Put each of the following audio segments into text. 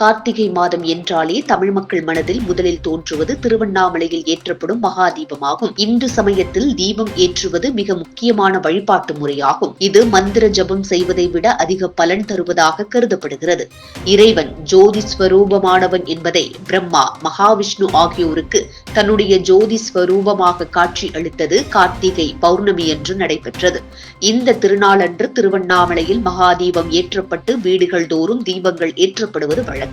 கார்த்திகை மாதம் என்றாலே தமிழ் மக்கள் மனதில் முதலில் தோன்றுவது திருவண்ணாமலையில் ஏற்றப்படும் மகா தீபமாகும் இந்து சமயத்தில் தீபம் ஏற்றுவது மிக முக்கியமான வழிபாட்டு முறையாகும். இது மந்திர ஜபம் செய்வதை விட அதிக பலன் தருவதாக கருதப்படுகிறது. இறைவன் ஜோதி ஸ்வரூபமானவன் என்பதை பிரம்மா மகாவிஷ்ணு ஆகியோருக்கு தன்னுடைய ஜோதி ஸ்வரூபமாக காட்சி அளித்தது கார்த்திகை பௌர்ணமி என்று நடைபெற்றது. இந்த திருநாளன்று திருவண்ணாமலையில் மகாதீபம் ஏற்றப்பட்டு வீடுகள் தோறும் தீபங்கள் ஏற்றப்படுவது வழக்கம்.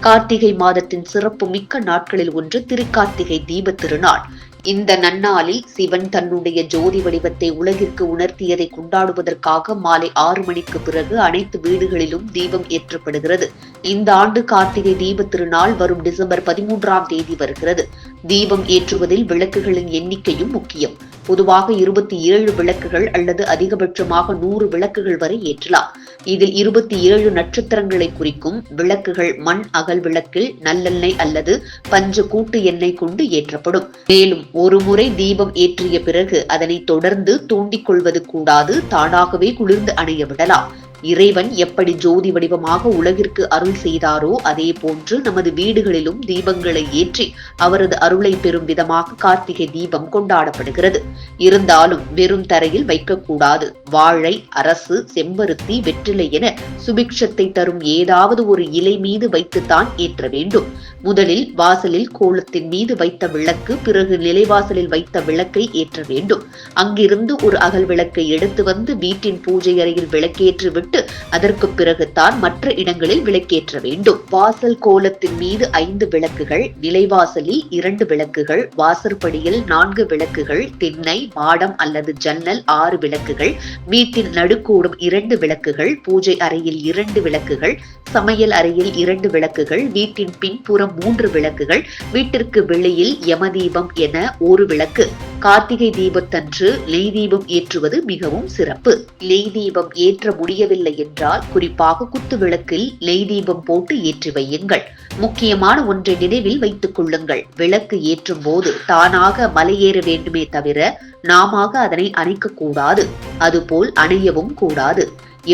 கார்த்திகை மாதத்தின் சிறப்பு மிக்க நாட்களில் ஒன்று திருக்கார்த்திகை தீப திருநாள். இந்த நன்னாளில் சிவன் தன்னுடைய ஜோதி வடிவத்தை உலகிற்கு உணர்த்தியதை கொண்டாடுவதற்காக மாலை ஆறு மணிக்கு பிறகு அனைத்து வீடுகளிலும் தீபம் ஏற்றப்படுகிறது. இந்த ஆண்டு கார்த்திகை தீப திருநாள் வரும் டிசம்பர் பதிமூன்றாம் தேதி வருகிறது. தீபம் ஏற்றுவதில் விளக்குகளின் எண்ணிக்கையும் முக்கியம். பொதுவாக இருபத்தி ஏழு விளக்குகள் அல்லது அதிகபட்சமாக நூறு விளக்குகள் வரை ஏற்றலாம். இதில் இருபத்தி ஏழு நட்சத்திரங்களை குறிக்கும் விளக்குகள் மண் அகல் விளக்கில் நல்லெண்ணெய் அல்லது பஞ்ச கூட்டு எண்ணெய் கொண்டு ஏற்றப்படும். மேலும் ஒரு முறை தீபம் ஏற்றிய பிறகு அதனை தொடர்ந்து தூண்டிக் கொள்வது கூடாது தானாகவே குளிர்ந்து அணைய விடலாம். இறைவன் எப்படி ஜோதி வடிவமாக உலகிற்கு அருள் செய்தாரோ அதே போன்று நமது வீடுகளிலும் தீபங்களை ஏற்றி அவரது அருளை பெறும் விதமாக கார்த்திகை தீபம் கொண்டாடப்படுகிறது. இருந்தாலும் வெறும் தரையில் வைக்கக்கூடாது. வாழை அரசு செம்பருத்தி வெற்றிலை என சுபிக்ஷத்தை தரும் ஏதாவது ஒரு இலை மீது வைத்துத்தான் ஏற்ற வேண்டும். முதலில் வாசலில் கோலத்தின் மீது வைத்த விளக்கு பிறகு நிலைவாசலில் வைத்த விளக்கை ஏற்ற வேண்டும். அங்கிருந்து ஒரு அகல் விளக்கை எடுத்து வந்து வீட்டின் பூஜை அறையில் விளக்கேற்றி விட்டு அதற்கு பிறகுதான் மற்ற இடங்களில் விளக்கேற்ற வேண்டும். வாசல் கோலத்தின் மீது ஐந்து விளக்குகள் நிலைவாசலில் இரண்டு விளக்குகள் வாசற்படியில் நான்கு விளக்குகள் திண்ணை மாடம் அல்லது ஜன்னல் ஆறு விளக்குகள் வீட்டின் நடுக்கூடும் இரண்டு விளக்குகள் பூஜை அறையில் இரண்டு விளக்குகள் சமையல் அறையில் இரண்டு விளக்குகள் வீட்டின் பின்புறம் மூன்று விளக்குகள் வீட்டிற்கு வெளியில் யமதீபம் என ஒரு விளக்கு. கார்த்திகை தீபத்தன்று நெய் தீபம் ஏற்றுவது மிகவும் சிறப்பு. நெய் தீபம் ஏற்ற முடியவில்லை என்றால் குறிப்பாக குத்து விளக்கில் நெய் தீபம் போட்டு ஏற்றி வையுங்கள். முக்கியமான ஒன்றை நினைவில் வைத்துக் கொள்ளுங்கள். விளக்கு ஏற்றும் போது தானாக மலையேற வேண்டுமே தவிர நாம அதனை அணைக்க கூடாது. அதுபோல் அணையவும் கூடாது.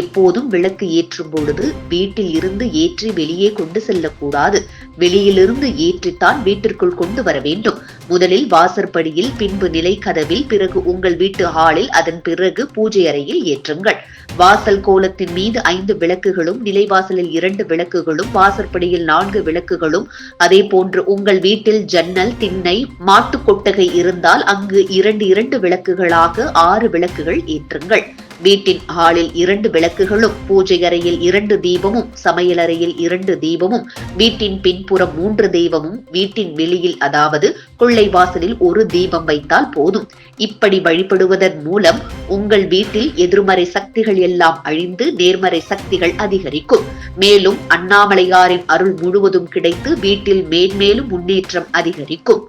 எப்போதும் விளக்கு ஏற்றும் பொழுது வீட்டில் இருந்து ஏற்றி வெளியே கொண்டு செல்லக்கூடாது. வெளியிலிருந்து ஏற்றித்தான் வீட்டிற்குள் கொண்டு வர வேண்டும். முதலில் வாசற்படியில் பின்பு நிலை கதவில் பிறகு உங்கள் வீட்டு ஹாலில் அதன் பிறகு பூஜை அறையில் ஏற்றுங்கள். வாசல் கோலத்தின் மீது ஐந்து விளக்குகளும் நிலைவாசலில் இரண்டு விளக்குகளும் வாசற்படியில் நான்கு விளக்குகளும் அதே போன்று உங்கள் வீட்டில் ஜன்னல் திண்ணை மாட்டு கொட்டகை இருந்தால் அங்கு இரண்டு இரண்டு விளக்குகளாக ஆறு விளக்குகள் ஏற்றுங்கள். வீட்டின் ஹாலில் இரண்டு விளக்குகளும் பூஜை அறையில் இரண்டு தீபமும் சமையலறையில் இரண்டு தீபமும் வீட்டின் பின்புறம் மூன்று தீபமும் வீட்டின் வெளியில் அதாவது கொள்ளை வாசலில் ஒரு தீபம் வைத்தால் போதும். இப்படி வழிபடுவதன் மூலம் உங்கள் வீட்டில் எதிர்மறை சக்திகள் எல்லாம் அழிந்து நேர்மறை சக்திகள் அதிகரிக்கும். மேலும் அண்ணாமலையாரின் அருள் முழுவதும் கிடைத்து வீட்டில் மேன்மேலும் முன்னேற்றம் அதிகரிக்கும்.